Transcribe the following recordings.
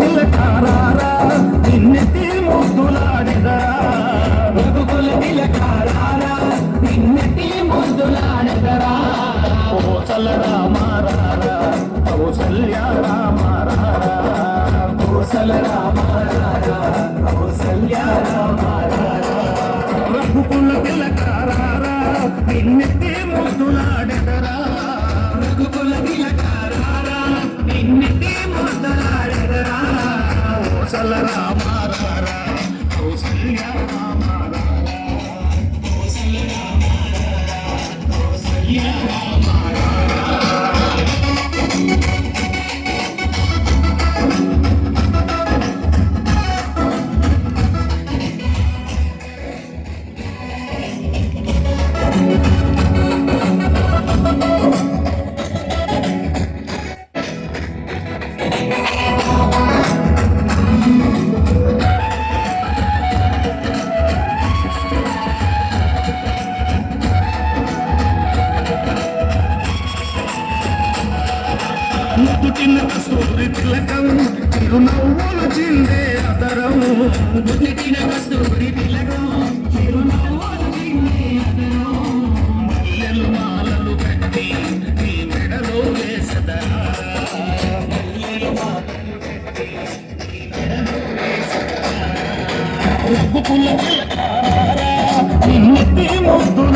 తిలకారారా నిన్నెత్తి ముద్దులాడెదరా రఘుకుల తిలకారారా నిన్నెత్తి ముద్దులాడెదరా కోసల రామారారా కౌసల్య రామారారా కోసల రామారారా కౌసల్య రామారారా రఘుకుల తిలకారారా నిన్నెత్తి ముద్దులాడెదరా నిన్నెత్తి కోసల రామారారా కౌసల్య రామారారా ముద్దుటిన కస్తూరి తిలకం చిరునవ్వులు చిందే అదరం. పుట్టిన కస్తూరి తిలకం చిరునవ్వులు చిందే అదరం. మల్లెలు మాలలు కట్టి నీ మెడలో వేసదరా. రఘుకుల తిలకారా నిన్నెత్తి ముద్దులాడెదరా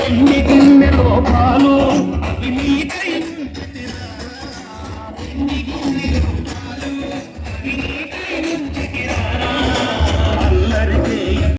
వెండి గిన్నెలో పాలు